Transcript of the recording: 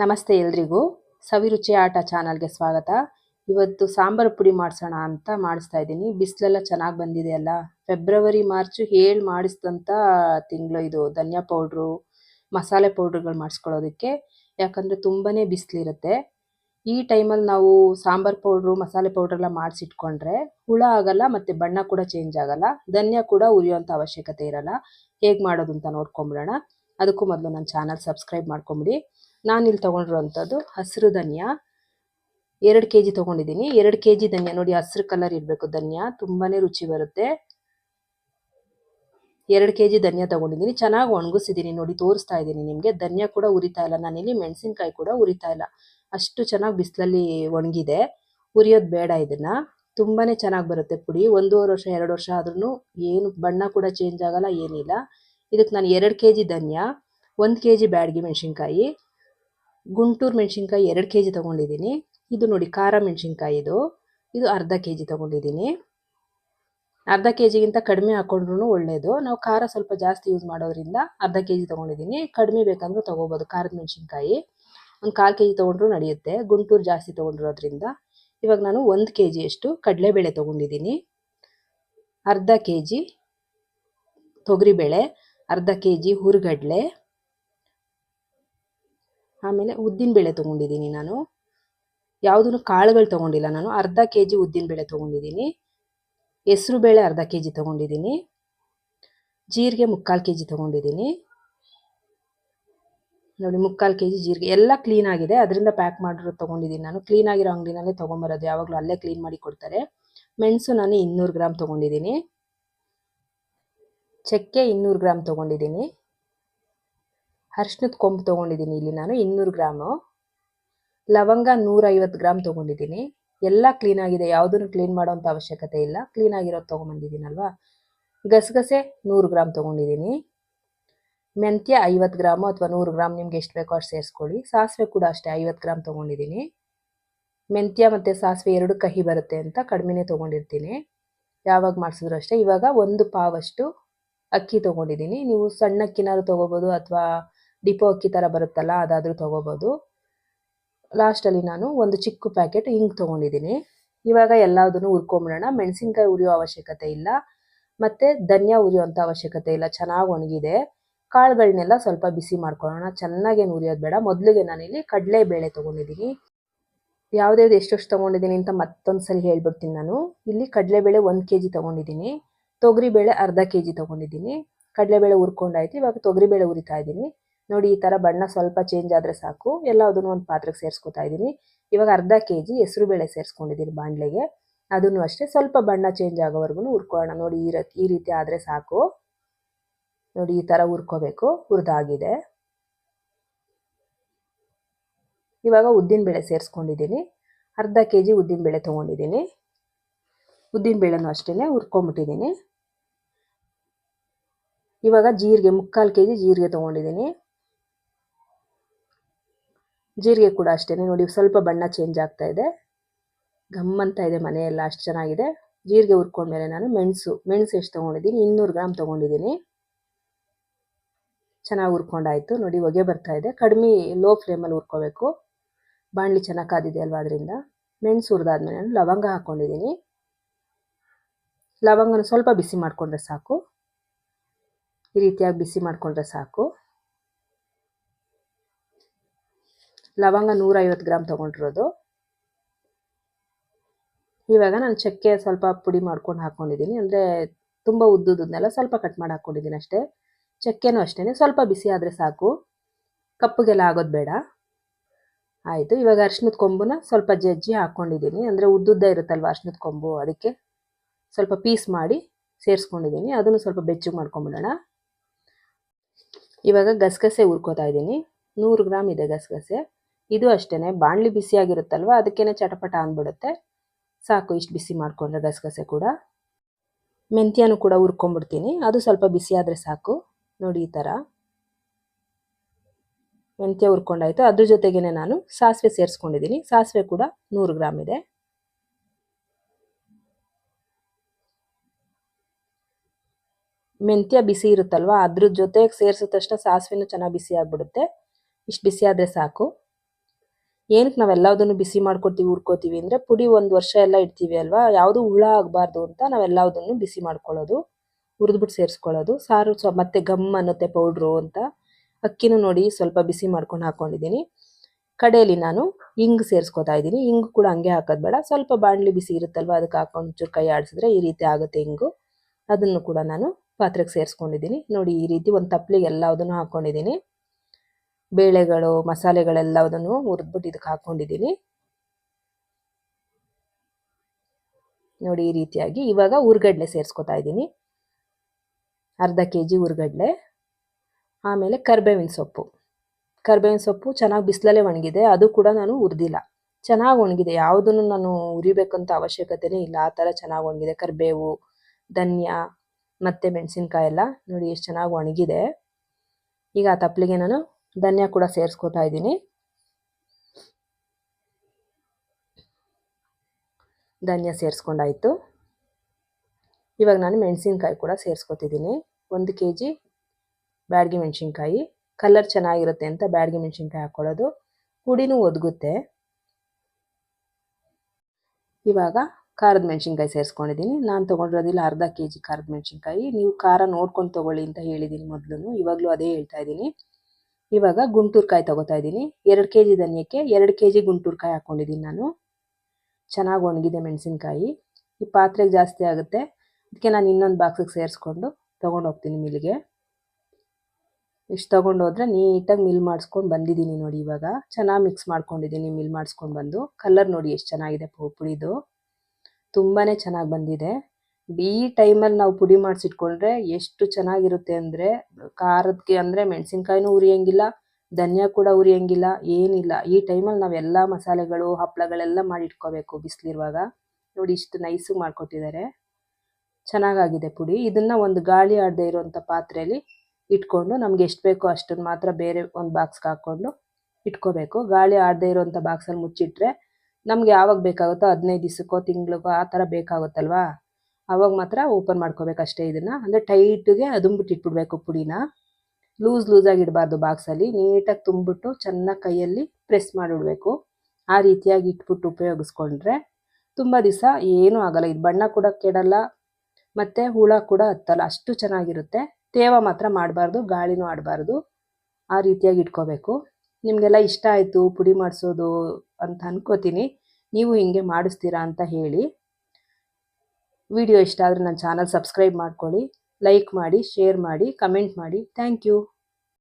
ನಮಸ್ತೆ ಎಲ್ರಿಗೂ. ಸವಿರುಚಿ ಆಟ ಚಾನಲ್ಗೆ ಸ್ವಾಗತ. ಇವತ್ತು ಸಾಂಬಾರು ಪುಡಿ ಮಾಡಿಸೋಣ ಅಂತ ಮಾಡಿಸ್ತಾ ಇದ್ದೀನಿ. ಬಿಸಿಲೆಲ್ಲ ಚೆನ್ನಾಗಿ ಬಂದಿದೆ ಅಲ್ಲ? ಫೆಬ್ರವರಿ, ಮಾರ್ಚ್ ಹೇಳಿ ಮಾಡಿಸಿದಂಥ ತಿಂಗಳು ಇದು. ಧನಿಯಾ ಪೌಡ್ರು, ಮಸಾಲೆ ಪೌಡ್ರುಗಳು ಮಾಡಿಸ್ಕೊಳ್ಳೋದಕ್ಕೆ. ಯಾಕಂದರೆ ತುಂಬಾ ಬಿಸಿಲಿರುತ್ತೆ. ಈ ಟೈಮಲ್ಲಿ ನಾವು ಸಾಂಬಾರು ಪೌಡ್ರು, ಮಸಾಲೆ ಪೌಡ್ರೆಲ್ಲ ಮಾಡಿಸಿಟ್ಕೊಂಡ್ರೆ ಹುಳ ಆಗಲ್ಲ ಮತ್ತು ಬಣ್ಣ ಕೂಡ ಚೇಂಜ್ ಆಗಲ್ಲ. ಧನಿಯಾ ಕೂಡ ಉರಿಯೋಂಥ ಅವಶ್ಯಕತೆ ಇರಲ್ಲ. ಹೇಗೆ ಮಾಡೋದು ಅಂತ ನೋಡ್ಕೊಂಬಿಡೋಣ. ಅದಕ್ಕೂ ಮೊದಲು ನನ್ನ ಚಾನಲ್ ಸಬ್ಸ್ಕ್ರೈಬ್ ಮಾಡ್ಕೊಂಬಿಡಿ. ನಾನು ಇಲ್ಲಿ ತೊಗೊಂಡಿರುವಂಥದ್ದು ಹಸಿರು ಧನಿಯಾ. ಎರಡು ಕೆ ಜಿ ತೊಗೊಂಡಿದ್ದೀನಿ. ಎರಡು ಕೆ ಜಿ ಧನಿಯಾ. ನೋಡಿ, ಹಸಿರು ಕಲರ್ ಇರಬೇಕು ಧನಿಯಾ. ತುಂಬಾ ರುಚಿ ಬರುತ್ತೆ. ಎರಡು ಕೆ ಜಿ ಧನಿಯಾ ತೊಗೊಂಡಿದ್ದೀನಿ. ಚೆನ್ನಾಗಿ ಒಣಗಿಸಿದ್ದೀನಿ. ನೋಡಿ, ತೋರಿಸ್ತಾ ಇದ್ದೀನಿ ನಿಮಗೆ. ಧನಿಯಾ ಕೂಡ ಉರಿತಾ ಇಲ್ಲ. ನಾನಿಲ್ಲಿ ಮೆಣಸಿನ್ಕಾಯಿ ಕೂಡ ಉರಿತಾ ಇಲ್ಲ. ಅಷ್ಟು ಚೆನ್ನಾಗಿ ಬಿಸಿಲಲ್ಲಿ ಒಣಗಿದೆ. ಉರಿಯೋದು ಬೇಡ ಇದನ್ನು. ತುಂಬಾ ಚೆನ್ನಾಗಿ ಬರುತ್ತೆ ಪುಡಿ. ಒಂದೂವರೆ ವರ್ಷ, ಎರಡು ವರ್ಷ ಆದ್ರೂ ಏನು, ಬಣ್ಣ ಕೂಡ ಚೇಂಜ್ ಆಗಲ್ಲ, ಏನಿಲ್ಲ. ಇದಕ್ಕೆ ನಾನು ಎರಡು ಕೆ ಜಿ ಧನಿಯಾ, ಒಂದು ಕೆ ಜಿ ಬ್ಯಾಡಗಿ ಮೆಣಸಿನ್ಕಾಯಿ. ಗುಂಟೂರು ಮೆಣಸಿನ್ಕಾಯಿ ಎರಡು ಕೆ ಜಿ ತೊಗೊಂಡಿದ್ದೀನಿ. ಇದು ನೋಡಿ ಖಾರ ಮೆಣಸಿನ್ಕಾಯಿ ಇದು. ಇದು ಅರ್ಧ ಕೆ ಜಿ ತೊಗೊಂಡಿದ್ದೀನಿ. ಅರ್ಧ ಕೆ ಜಿಗಿಂತ ಕಡಿಮೆ ಹಾಕೊಂಡ್ರೂ ಒಳ್ಳೆಯದು ನಾವು ಖಾರ ಸ್ವಲ್ಪ ಜಾಸ್ತಿ ಯೂಸ್ ಮಾಡೋದ್ರಿಂದ ಅರ್ಧ ಕೆ ಜಿ ತೊಗೊಂಡಿದ್ದೀನಿ. ಕಡಿಮೆ ಬೇಕಂದ್ರೂ ತೊಗೋಬೋದು ಖಾರದ ಮೆಣಸಿನ್ಕಾಯಿ. ಒಂದು ಕಾಲು ಕೆ ಜಿ ತೊಗೊಂಡ್ರು ನಡೆಯುತ್ತೆ. ಗುಂಟೂರು ಜಾಸ್ತಿ ತೊಗೊಂಡಿರೋದ್ರಿಂದ. ಇವಾಗ ನಾನು ಒಂದು ಕೆ ಜಿಯಷ್ಟು ಕಡಲೆಬೇಳೆ ತೊಗೊಂಡಿದ್ದೀನಿ. ಅರ್ಧ ಕೆ ಜಿ ತೊಗರಿಬೇಳೆ, ಅರ್ಧ ಕೆ ಜಿ ಹುರುಗಡ್ಲೆ ಆಮೇಲೆ ಉದ್ದಿನ ಬೇಳೆ ತೊಗೊಂಡಿದ್ದೀನಿ ನಾನು. ಯಾವುದೂ ಕಾಳುಗಳು ತೊಗೊಂಡಿಲ್ಲ ನಾನು. ಅರ್ಧ ಕೆ ಜಿ ಉದ್ದಿನಬೇಳೆ ತೊಗೊಂಡಿದ್ದೀನಿ. ಹೆಸರು ಬೇಳೆ ಅರ್ಧ ಕೆ ಜಿ ತೊಗೊಂಡಿದ್ದೀನಿ. ಜೀರಿಗೆ ಮುಕ್ಕಾಲು ಕೆ ಜಿ ತೊಗೊಂಡಿದ್ದೀನಿ. ನೋಡಿ ಮುಕ್ಕಾಲು ಕೆ ಜಿ ಜೀರಿಗೆ ಎಲ್ಲ ಕ್ಲೀನ್ ಆಗಿದೆ. ಅದರಿಂದ ಪ್ಯಾಕ್ ಮಾಡಿರೋ ತೊಗೊಂಡಿದ್ದೀನಿ ನಾನು. ಕ್ಲೀನ್ ಆಗಿರೋ ಅಂಗಡಿನಲ್ಲೇ ತೊಗೊಂಬರೋದು. ಯಾವಾಗಲೂ ಅಲ್ಲೇ ಕ್ಲೀನ್ ಮಾಡಿ ಕೊಡ್ತಾರೆ. ಮೆಣಸು ನಾನು ಇನ್ನೂರು ಗ್ರಾಮ್ ತೊಗೊಂಡಿದ್ದೀನಿ. ಚಕ್ಕೆ ಇನ್ನೂರು ಗ್ರಾಮ್ ತೊಗೊಂಡಿದ್ದೀನಿ. ಅರ್ಶಿನದ ಕೊಂಬು ತೊಗೊಂಡಿದ್ದೀನಿ ಇಲ್ಲಿ ನಾನು, ಇನ್ನೂರು ಗ್ರಾಮು. ಲವಂಗ ನೂರೈವತ್ತು ಗ್ರಾಮ್ ತೊಗೊಂಡಿದ್ದೀನಿ. ಎಲ್ಲ ಕ್ಲೀನ್ ಆಗಿದೆ, ಯಾವುದನ್ನು ಕ್ಲೀನ್ ಮಾಡೋವಂಥ ಅವಶ್ಯಕತೆ ಇಲ್ಲ. ಕ್ಲೀನ್ ಆಗಿರೋದು ತೊಗೊಂಬಂದಿದ್ದೀನಲ್ವಾ ಗಸಗಸೆ ನೂರು ಗ್ರಾಮ್ ತೊಗೊಂಡಿದ್ದೀನಿ. ಮೆಂತ್ಯ ಐವತ್ತು ಗ್ರಾಮು ಅಥವಾ ನೂರು ಗ್ರಾಮ್ ನಿಮ್ಗೆ ಎಷ್ಟು ಬೇಕೋ ಅಷ್ಟು ಸೇರಿಸ್ಕೊಳ್ಳಿ. ಸಾಸಿವೆ ಕೂಡ ಅಷ್ಟೇ, ಐವತ್ತು ಗ್ರಾಮ್ ತೊಗೊಂಡಿದ್ದೀನಿ. ಮೆಂತ್ಯ ಮತ್ತು ಸಾಸಿವೆ ಎರಡು ಕಹಿ ಬರುತ್ತೆ ಅಂತ ಕಡಿಮೆನೇ ತೊಗೊಂಡಿರ್ತೀನಿ. ಯಾವಾಗ ಮಾಡಿಸಿದ್ರು ಅಷ್ಟೇ. ಇವಾಗ ಒಂದು ಪಾವಷ್ಟು ಅಕ್ಕಿ ತೊಗೊಂಡಿದ್ದೀನಿ. ನೀವು ಸಣ್ಣ ಅಕ್ಕಿನಾರು ತೊಗೋಬೋದು ಅಥವಾ ಡಿಪೋ ಅಕ್ಕಿ ಥರ ಬರುತ್ತಲ್ಲ, ಅದಾದರೂ ತೊಗೋಬೋದು. ಲಾಸ್ಟಲ್ಲಿ ನಾನು ಒಂದು ಚಿಕ್ಕ ಪ್ಯಾಕೆಟ್ ಹಿಂಗೆ ತೊಗೊಂಡಿದ್ದೀನಿ. ಇವಾಗ ಎಲ್ಲದನ್ನು ಹುರ್ಕೊಂಬಿಡೋಣ. ಮೆಣಸಿನ್ಕಾಯಿ ಉರಿಯೋ ಅವಶ್ಯಕತೆ ಇಲ್ಲ. ಮತ್ತು ಧನಿಯಾ ಉರಿಯೋಂಥ ಅವಶ್ಯಕತೆ ಇಲ್ಲ. ಚೆನ್ನಾಗಿ ಒಣಗಿದೆ. ಕಾಳುಗಳನ್ನೆಲ್ಲ ಸ್ವಲ್ಪ ಬಿಸಿ ಮಾಡ್ಕೊಳ್ಳೋಣ. ಚೆನ್ನಾಗೇನು ಉರಿಯೋದು ಬೇಡ. ಮೊದಲಿಗೆ ನಾನಿಲ್ಲಿ ಕಡಲೆಬೇಳೆ ತೊಗೊಂಡಿದ್ದೀನಿ. ಯಾವುದ್ಯಾವ್ದು ಎಷ್ಟೆಷ್ಟು ತೊಗೊಂಡಿದ್ದೀನಿ ಅಂತ ಮತ್ತೊಂದು ಸಲ ಹೇಳ್ಬಿಡ್ತೀನಿ ನಾನು. ಇಲ್ಲಿ ಕಡಲೆಬೇಳೆ ಒಂದು ಕೆ ಜಿ ತೊಗೊಂಡಿದ್ದೀನಿ. ತೊಗರಿಬೇಳೆ ಅರ್ಧ ಕೆ ಜಿ ತೊಗೊಂಡಿದ್ದೀನಿ. ಕಡಲೆಬೇಳೆ ಹುರ್ಕೊಂಡಾಯ್ತು. ಇವಾಗ ತೊಗರಿಬೇಳೆ ಉರಿತಾ ಇದ್ದೀನಿ. ನೋಡಿ, ಈ ಥರ ಬಣ್ಣ ಸ್ವಲ್ಪ ಚೇಂಜ್ ಆದರೆ ಸಾಕು. ಎಲ್ಲದನ್ನು ಒಂದು ಪಾತ್ರೆಗೆ ಸೇರಿಸ್ಕೊತಾ ಇದ್ದೀನಿ. ಇವಾಗ ಅರ್ಧ ಕೆ ಜಿ ಹೆಸರು ಬೇಳೆ ಸೇರಿಸ್ಕೊಂಡಿದ್ದೀನಿ ಬಾಣಲೆಗೆ. ಅದನ್ನು ಅಷ್ಟೇ ಸ್ವಲ್ಪ ಬಣ್ಣ ಚೇಂಜ್ ಆಗೋವರೆಗೂ ಹುರ್ಕೊಳ್ಳೋಣ. ನೋಡಿ, ಈ ಈ ರೀತಿ ಆದರೆ ಸಾಕು. ನೋಡಿ, ಈ ಥರ ಹುರ್ಕೋಬೇಕು. ಹುರಿದಾಗಿದೆ. ಇವಾಗ ಉದ್ದಿನಬೇಳೆ ಸೇರಿಸ್ಕೊಂಡಿದ್ದೀನಿ. ಅರ್ಧ ಕೆ ಜಿ ಉದ್ದಿನಬೇಳೆ ತೊಗೊಂಡಿದ್ದೀನಿ. ಉದ್ದಿನಬೇಳೆನೂ ಅಷ್ಟೇ ಹುರ್ಕೊಂಬಿಟ್ಟಿದ್ದೀನಿ ಇವಾಗ ಜೀರಿಗೆ, ಮುಕ್ಕಾಲು ಕೆ ಜಿ ಜೀರಿಗೆ ತೊಗೊಂಡಿದ್ದೀನಿ. ಜೀರಿಗೆ ಕೂಡ ಅಷ್ಟೇ ನೋಡಿ, ಸ್ವಲ್ಪ ಬಣ್ಣ ಚೇಂಜ್ ಆಗ್ತಾ ಇದೆ. ಗಮ್ಮಂತ ಇದೆ ಮನೆಯೆಲ್ಲ, ಅಷ್ಟು ಚೆನ್ನಾಗಿದೆ. ಜೀರಿಗೆ ಹುರ್ಕೊಂಡ್ಮೇಲೆ ನಾನು ಮೆಣಸು ಮೆಣಸು ಎಷ್ಟು ತೊಗೊಂಡಿದ್ದೀನಿ? ಇನ್ನೂರು ಗ್ರಾಮ್ ತೊಗೊಂಡಿದ್ದೀನಿ. ಚೆನ್ನಾಗಿ ಹುರ್ಕೊಂಡಾಯಿತು. ನೋಡಿ, ಹೊಗೆ ಬರ್ತಾ ಇದೆ. ಕಡಿಮೆ ಲೋ ಫ್ಲೇಮಲ್ಲಿ ಹುರ್ಕೋಬೇಕು. ಬಾಣಲಿ ಚೆನ್ನಾಗಿ ಕಾದಿದೆ ಅಲ್ವಾ ಅದರಿಂದ. ಮೆಣಸು ಹುರಿದಾದ್ಮೇಲೆ ನಾನು ಲವಂಗ ಹಾಕ್ಕೊಂಡಿದ್ದೀನಿ ಲವಂಗನ ಸ್ವಲ್ಪ ಬಿಸಿ ಮಾಡಿಕೊಂಡ್ರೆ ಸಾಕು. ಈ ರೀತಿಯಾಗಿ ಬಿಸಿ ಮಾಡಿಕೊಂಡ್ರೆ ಸಾಕು. ಲವಂಗ ನೂರೈವತ್ತು ಗ್ರಾಮ್ ತೊಗೊಂಡಿರೋದು. ಇವಾಗ ನಾನು ಚಕ್ಕೆ ಸ್ವಲ್ಪ ಪುಡಿ ಮಾಡ್ಕೊಂಡು ಹಾಕ್ಕೊಂಡಿದ್ದೀನಿ ಅಂದರೆ ತುಂಬ ಉದ್ದುದನ್ನೆಲ್ಲ ಸ್ವಲ್ಪ ಕಟ್ ಮಾಡಿ ಹಾಕ್ಕೊಂಡಿದ್ದೀನಿ ಅಷ್ಟೇ. ಚಕ್ಕೆನೂ ಅಷ್ಟೇ. ಸ್ವಲ್ಪ ಬಿಸಿ ಆದರೆ ಸಾಕು. ಕಪ್ಪಗೆಲ್ಲ ಆಗೋದು ಬೇಡ. ಆಯಿತು. ಇವಾಗ ಅರ್ಶಿನದ ಕೊಂಬುನ ಸ್ವಲ್ಪ ಜಜ್ಜಿ ಹಾಕ್ಕೊಂಡಿದ್ದೀನಿ ಅಂದರೆ ಉದ್ದುದ್ದ ಇರುತ್ತಲ್ವ ಅರ್ಶಿನದ ಕೊಂಬು, ಅದಕ್ಕೆ ಸ್ವಲ್ಪ ಪೀಸ್ ಮಾಡಿ ಸೇರಿಸ್ಕೊಂಡಿದ್ದೀನಿ. ಅದನ್ನು ಸ್ವಲ್ಪ ಬೆಚ್ಚಗೆ ಮಾಡ್ಕೊಂಬಿಡೋಣ. ಇವಾಗ ಗಸಗಸೆ ಹುರ್ಕೋತಾ ಇದ್ದೀನಿ. ನೂರು ಗ್ರಾಮ್ ಇದೆ ಗಸಗಸೆ. ಇದು ಅಷ್ಟೇ ಬಾಣಲಿ ಬಿಸಿಯಾಗಿರುತ್ತಲ್ವ ಅದಕ್ಕೇನೆ ಚಟಪಟ ಅಂದ್ಬಿಡುತ್ತೆ. ಸಾಕು, ಇಷ್ಟು ಬಿಸಿ ಮಾಡಿಕೊಂಡ್ರೆ ಗಸಗಸೆ ಕೂಡ. ಮೆಂತ್ಯನೂ ಕೂಡ ಹುರ್ಕೊಂಬಿಡ್ತೀನಿ ಅದು ಸ್ವಲ್ಪ ಬಿಸಿ ಆದರೆ ಸಾಕು. ನೋಡಿ ಈ ಥರ ಮೆಂತ್ಯ ಹುರ್ಕೊಂಡಾಯಿತು. ಅದ್ರ ಜೊತೆಗೇ ನಾನು ಸಾಸಿವೆ ಸೇರಿಸ್ಕೊಂಡಿದ್ದೀನಿ. ಸಾಸಿವೆ ಕೂಡ ನೂರು ಗ್ರಾಮ್ ಇದೆ. ಮೆಂತ್ಯ ಬಿಸಿ ಇರುತ್ತಲ್ವ? ಅದ್ರ ಜೊತೆಗೆ ಸೇರಿಸಿದ ತಕ್ಷಣ ಸಾಸಿವೆನೂ ಚೆನ್ನಾಗಿ ಬಿಸಿ ಆಗಿಬಿಡುತ್ತೆ. ಇಷ್ಟು ಬಿಸಿ ಆದರೆ ಸಾಕು. ಏನಕ್ಕೆ ನಾವೆಲ್ಲದನ್ನು ಬಿಸಿ ಮಾಡ್ಕೊತೀವಿ ಹುರ್ಕೋತೀವಿ ಅಂದರೆ ಪುಡಿ ಒಂದು ವರ್ಷ ಎಲ್ಲ ಇಡ್ತೀವಿ ಅಲ್ವಾ? ಯಾವುದು ಹುಳ ಆಗಬಾರ್ದು ಅಂತ ನಾವೆಲ್ಲದನ್ನು ಬಿಸಿ ಮಾಡ್ಕೊಳ್ಳೋದು, ಹುರಿದ್ಬಿಟ್ಟು ಸೇರಿಸ್ಕೊಳ್ಳೋದು. ಸಾರು ಸ್ವ ಮತ್ತೆ ಗಮ್ ಅನ್ನತ್ತೆ ಪೌಡ್ರು ಅಂತ. ಅಕ್ಕಿನೂ ನೋಡಿ ಸ್ವಲ್ಪ ಬಿಸಿ ಮಾಡ್ಕೊಂಡು ಹಾಕ್ಕೊಂಡಿದ್ದೀನಿ ಕಡೆಯಲ್ಲಿ ನಾನು ಹಿಂಗ್ ಸೇರಿಸ್ಕೊತಾ ಇದ್ದೀನಿ. ಹಿಂಗ್ ಕೂಡ ಹಂಗೆ ಹಾಕೋದು ಬೇಡ. ಸ್ವಲ್ಪ ಬಾಣಲಿ ಬಿಸಿ ಇರುತ್ತಲ್ವ, ಅದಕ್ಕೆ ಹಾಕೊಂಡು ಚೂರು ಕೈ ಆಡಿಸಿದ್ರೆ ಈ ರೀತಿ ಆಗುತ್ತೆ ಹಿಂಗು ಅದನ್ನು ಕೂಡ ನಾನು ಪಾತ್ರೆಗೆ ಸೇರಿಸ್ಕೊಂಡಿದ್ದೀನಿ. ನೋಡಿ ಈ ರೀತಿ ಒಂದು ತಪ್ಪಲಿಗೆ ಎಲ್ಲದನ್ನು ಹಾಕ್ಕೊಂಡಿದ್ದೀನಿ ಬೇಳೆಗಳು ಮಸಾಲೆಗಳೆಲ್ಲದನ್ನು ಹುರಿದ್ಬಿಟ್ಟು ಇದಕ್ಕೆ ಹಾಕ್ಕೊಂಡಿದ್ದೀನಿ. ನೋಡಿ ಈ ರೀತಿಯಾಗಿ ಇವಾಗ ಉರ್ಗಡ್ಲೆ ಸೇರಿಸ್ಕೊತಾ ಇದ್ದೀನಿ. ಅರ್ಧ ಕೆ ಜಿ ಉರ್ಗಡ್ಲೆ, ಆಮೇಲೆ ಕರ್ಬೇವಿನ ಸೊಪ್ಪು. ಕರ್ಬೇವಿನ ಸೊಪ್ಪು ಚೆನ್ನಾಗಿ ಬಿಸಿಲಲ್ಲೇ ಒಣಗಿದೆ, ಅದು ಕೂಡ ನಾನು ಹುರಿದಿಲ್ಲ. ಚೆನ್ನಾಗಿ ಒಣಗಿದೆ, ಯಾವುದನ್ನು ನಾನು ಉರಿಬೇಕಂತ ಅವಶ್ಯಕತೆನೇ ಇಲ್ಲ, ಆ ಥರ ಚೆನ್ನಾಗಿ ಒಣಗಿದೆ. ಕರಿಬೇವು, ಧನ್ಯ, ಮತ್ತು ಮೆಣಸಿನ್ಕಾಯಿ ಎಲ್ಲ ನೋಡಿ ಎಷ್ಟು ಚೆನ್ನಾಗಿ ಒಣಗಿದೆ. ಈಗ ಆ ತಪ್ಪಲಿಗೆ ನಾನು ಧನ್ಯ ಕೂಡ ಸೇರಿಸ್ಕೋತಾ ಇದ್ದೀನಿ. ಧನ್ಯ ಸೇರಿಸ್ಕೊಂಡಾಯಿತು. ಇವಾಗ ನಾನು ಮೆಣಸಿನ್ಕಾಯಿ ಕೂಡ ಸೇರಿಸ್ಕೊತಿದ್ದೀನಿ. ಒಂದು ಕೆ ಜಿ ಬ್ಯಾಡ್ಗೆ ಮೆಣಸಿನ್ಕಾಯಿ. ಕಲರ್ ಚೆನ್ನಾಗಿರುತ್ತೆ ಅಂತ ಬ್ಯಾಡ್ಗೆ ಮೆಣಸಿನ್ಕಾಯಿ ಹಾಕ್ಕೊಳ್ಳೋದು ಪುಡಿನೂ ಒದಗುತ್ತೆ. ಇವಾಗ ಖಾರದ ಮೆಣಸಿನ್ಕಾಯಿ ಸೇರಿಸ್ಕೊಂಡಿದ್ದೀನಿ. ನಾನು ತೊಗೊಂಡಿರೋದಿಲ್ಲ ಅರ್ಧ ಕೆ ಜಿ ಖಾರದ ಮೆಣಸಿನ್ಕಾಯಿ. ನೀವು ಖಾರ ನೋಡ್ಕೊಂಡು ತೊಗೊಳ್ಳಿ ಅಂತ ಹೇಳಿದ್ದೀನಿ ಮೊದಲು ಇವಾಗಲೂ ಅದೇ ಹೇಳ್ತಾ ಇದ್ದೀನಿ. ಇವಾಗ ಗುಂಟೂರ್ಕಾಯಿ ತಗೋತಾ ಇದ್ದೀನಿ. ಎರಡು ಕೆ ಜಿ ಧನಿಯಕ್ಕೆ ಎರಡು ಕೆ ಜಿ ಗುಂಟೂರ್ಕಾಯಿ ಹಾಕ್ಕೊಂಡಿದ್ದೀನಿ ನಾನು. ಚೆನ್ನಾಗಿ ಒಣಗಿದೆ ಮೆಣಸಿನ್ಕಾಯಿ. ಈ ಪಾತ್ರೆಗೆ ಜಾಸ್ತಿ ಆಗುತ್ತೆ. ಅದಕ್ಕೆ ನಾನು ಇನ್ನೊಂದು ಬಾಕ್ಸಿಗೆ ಸೇರಿಸ್ಕೊಂಡು ತೊಗೊಂಡು ಹೋಗ್ತೀನಿ ಮಿಲ್ಗೆ. ಇಷ್ಟು ತೊಗೊಂಡು ಹೋದ್ರೆ ನೀಟಾಗಿ ಮಿಲ್ ಮಾಡಿಸ್ಕೊಂಡು ಬಂದಿದ್ದೀನಿ ನೋಡಿ ಇವಾಗ. ಚೆನ್ನಾಗಿ ಮಿಕ್ಸ್ ಮಾಡ್ಕೊಂಡಿದ್ದೀನಿ ಮಿಲ್ ಮಾಡಿಸ್ಕೊಂಡು ಬಂದು. ಕಲರ್ ನೋಡಿ ಎಷ್ಟು ಚೆನ್ನಾಗಿದೆ ಪುಡಿದು ತುಂಬಾ ಚೆನ್ನಾಗಿ ಬಂದಿದೆ. ಈ ಟೈಮಲ್ಲಿ ನಾವು ಪುಡಿ ಮಾಡಿಸಿಟ್ಕೊಂಡ್ರೆ ಎಷ್ಟು ಚೆನ್ನಾಗಿರುತ್ತೆ ಅಂದರೆ ಖಾರದಕ್ಕೆ ಅಂದರೆ ಮೆಣಸಿನ್ಕಾಯಿನೂ ಉರಿಯಂಗಿಲ್ಲ, ಧನಿಯಾ ಕೂಡ ಉರಿಯಂಗಿಲ್ಲ, ಏನಿಲ್ಲ. ಈ ಟೈಮಲ್ಲಿ ನಾವು ಎಲ್ಲ ಮಸಾಲೆಗಳು ಹಪ್ಪಳಗಳೆಲ್ಲ ಮಾಡಿ ಇಟ್ಕೋಬೇಕು ಬಿಸಿಲಿರುವಾಗ. ನೋಡಿ ಇಷ್ಟು ನೈಸು ಮಾಡಿಕೊಟ್ಟಿದ್ದಾರೆ ಚೆನ್ನಾಗಾಗಿದೆ ಪುಡಿ. ಇದನ್ನು ಒಂದು ಗಾಳಿ ಆಡದೆ ಇರುವಂಥ ಪಾತ್ರೆಯಲ್ಲಿ ಇಟ್ಕೊಂಡು ನಮ್ಗೆ ಎಷ್ಟು ಬೇಕೋ ಅಷ್ಟನ್ನು ಮಾತ್ರ ಬೇರೆ ಒಂದು ಬಾಕ್ಸ್ಗೆ ಹಾಕ್ಕೊಂಡು ಇಟ್ಕೋಬೇಕು. ಗಾಳಿ ಆಡದೆ ಇರುವಂಥ ಬಾಕ್ಸಲ್ಲಿ ಮುಚ್ಚಿಟ್ರೆ ನಮ್ಗೆ ಯಾವಾಗ ಬೇಕಾಗುತ್ತೋ ಹದಿನೈದು ದಿವಸಕ್ಕೋ, ತಿಂಗಳಿಗೋ ಆ ಥರ ಬೇಕಾಗುತ್ತಲ್ವಾ? ಅವಾಗ ಮಾತ್ರ ಓಪನ್ ಮಾಡ್ಕೋಬೇಕು ಅಷ್ಟೇ ಇದನ್ನು. ಅಂದರೆ ಟೈಟ್ಗೆ ಅದುಂಬಿಟ್ಟು ಇಟ್ಬಿಡ್ಬೇಕು ಪುಡಿನ. ಲೂಸ್ ಲೂಸಾಗಿ ಇಡಬಾರ್ದು ಬಾಕ್ಸಲ್ಲಿ ನೀಟಾಗಿ ತುಂಬಿಟ್ಟು ಚೆನ್ನಾಗಿ ಕೈಯಲ್ಲಿ ಪ್ರೆಸ್ ಮಾಡಿಬಿಡ್ಬೇಕು ಆ ರೀತಿಯಾಗಿ ಇಟ್ಬಿಟ್ಟು ಉಪಯೋಗಿಸ್ಕೊಂಡ್ರೆ ತುಂಬ ದಿವಸ ಏನೂ ಆಗಲ್ಲ. ಇದು ಬಣ್ಣ ಕೂಡ ಕೆಡಲ್ಲ, ಮತ್ತು ಹುಳ ಕೂಡ ಹತ್ತಲ್ಲ. ಅಷ್ಟು ಚೆನ್ನಾಗಿರುತ್ತೆ. ತೇವ ಮಾತ್ರ ಮಾಡಬಾರ್ದು, ಗಾಳಿನೂ ಆಡಬಾರ್ದು. ಆ ರೀತಿಯಾಗಿ ಇಟ್ಕೋಬೇಕು. ನಿಮಗೆಲ್ಲ ಇಷ್ಟ ಆಯಿತು ಪುಡಿ ಮಾಡಿಸೋದು ಅಂತ ಅನ್ಕೋತೀನಿ. ನೀವು ಹಿಂಗೆ ಮಾಡಿಸ್ತೀರಾ ಅಂತ ಹೇಳಿ. ವಿಡಿಯೋ ಇಷ್ಟ ಆದರೆ ನನ್ನ ಚಾನಲ್ ಸಬ್ಸ್ಕ್ರೈಬ್ ಮಾಡ್ಕೊಳ್ಳಿ ಲೈಕ್ ಮಾಡಿ ಶೇರ್ ಮಾಡಿ ಕಮೆಂಟ್ ಮಾಡಿ. Thank you